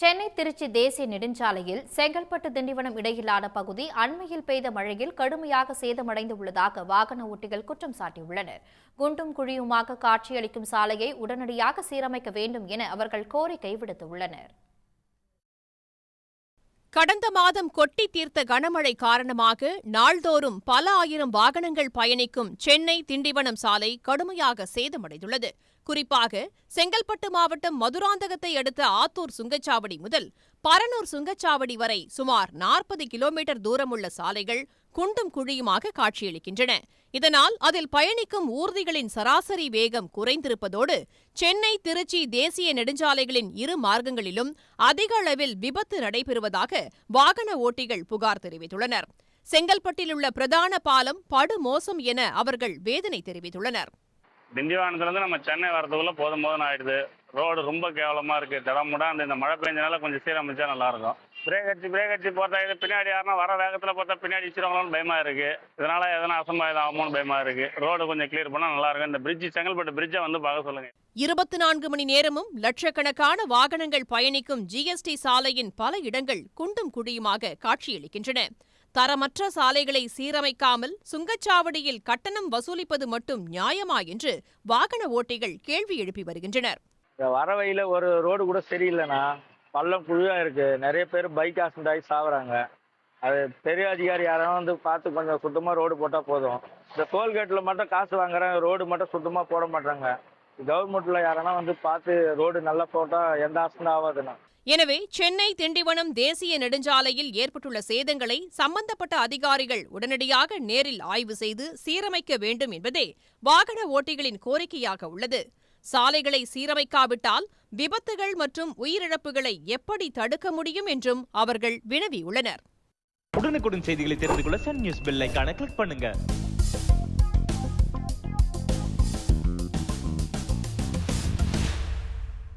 சென்னை திருச்சி தேசிய நெடுஞ்சாலையில் செங்கல்பட்டு திண்டிவனம் இடையிலான பகுதி அண்மையில் பெய்த மழையில் கடுமையாக சேதமடைந்துள்ளதாக வாகன ஓட்டிகள் குற்றம் சாட்டியுள்ளனர். குண்டும் குழியுமாக காட்சியளிக்கும் சாலையை உடனடியாக சீரமைக்க வேண்டும் என அவர்கள் கோரிக்கை விடுத்துள்ளனர். கடந்த மாதம் கொட்டி தீர்த்த கனமழை காரணமாக நாள்தோறும் பல ஆயிரம் வாகனங்கள் பயணிக்கும் சென்னை திண்டிவனம் சாலை கடுமையாக சேதமடைந்துள்ளது. குறிப்பாக செங்கல்பட்டு மாவட்டம் மதுராந்தகத்தை அடுத்த ஆத்தூர் சுங்கச்சாவடி முதல் பரனூர் சுங்கச்சாவடி வரை சுமார் நாற்பது கிலோமீட்டர் தூரமுள்ள சாலைகள் குண்டும் குழியுமாக காட்சியளிக்கின்றன. இதனால் அதில் பயணிக்கும் ஊர்திகளின் சராசரி வேகம் குறைந்திருப்பதோடு சென்னை திருச்சி தேசிய நெடுஞ்சாலைகளின் இரு மார்க்கங்களிலும் அதிக அளவில் விபத்து நடைபெறுவதாக வாகன ஓட்டிகள் புகார் தெரிவித்துள்ளனர். செங்கல்பட்டில் உள்ள பிரதான பாலம் படுமோசம் என அவர்கள் வேதனை தெரிவித்துள்ளனர். திண்டிவனத்துலேருந்து நம்ம சென்னை வரதுக்குள்ள போதும் போதும் ஆயிடுது. ரோடு ரொம்ப கேவலமாக இருக்குது தடமுடா அந்த இந்த மழை பெஞ்சனால கொஞ்சம் சீரமைச்சா நல்லாயிருக்கும் பிரேக் அடிச்சு பிரேக் அடிச்சு போகிறதா இது பின்னாடி யாருன்னா வர வேகத்தில் பார்த்தா பின்னாடி இச்சிருவாங்களோன்னு பயமாக இருக்குது இதனால் எதனா அசம்பாவிதம் ஆகுமோன்னு பயமாக இருக்குது ரோடு கொஞ்சம் கிளியர் பண்ணால் நல்லாயிருக்கும் இந்த பிரிட்ஜ் செங்கல்பட்டு பிரிட்ஜை வந்து பார்க்க சொல்லுங்கள் இருபத்தி நான்கு மணி நேரமும் லட்சக்கணக்கான வாகனங்கள் பயணிக்கும் ஜிஎஸ்டி சாலையின் பல இடங்கள் குண்டும் குழியுமாக காட்சியளிக்கின்றன. தரமற்ற சாலைகளை சீரமைக்காமல் சுங்கச்சாவடியில் கட்டணம் வசூலிப்பது மட்டும் நியாயமா என்று வாகன ஓட்டிகள் கேள்வி எழுப்பி வருகின்றனர். இந்த வர வழியில ஒரு ரோடு கூட சரியில்லைண்ணா பள்ளம் குழியாக இருக்குது நிறைய பேர் பைக் ஆக்சிடென்ட் ஆகி சாவுறாங்க. அது பெரிய அதிகாரி யாராவது வந்து பார்த்து கொஞ்சம் சுத்தமாக ரோடு போட்டால் போதும். இந்த டோல்கேட்டில் மட்டும் காசு வாங்குறாங்க ரோடு மட்டும் சுத்தமாக போட மாட்டாங்க. கவர்மெண்ட்டில் யாரானா வந்து பார்த்து ரோடு நல்லா போட்டால் எந்த ஆக்சிடென்ட் ஆகாதுண்ணா எனவே சென்னை திண்டிவனம் தேசிய நெடுஞ்சாலையில் ஏற்பட்டுள்ள சேதங்களை சம்பந்தப்பட்ட அதிகாரிகள் உடனடியாக நேரில் ஆய்வு செய்து சீரமைக்க வேண்டும் என்பதே வாகன ஓட்டிகளின் கோரிக்கையாக உள்ளது. சாலைகளை சீரமைக்காவிட்டால் விபத்துகள் மற்றும் உயிரிழப்புகளை எப்படி தடுக்க முடியும் என்றும் அவர்கள் வினவியுள்ளனர். உடனுக்குடன் செய்திகளை தெரிந்து கொள்ள சன் நியூஸ் பெல் கிளிக் பண்ணுங்க.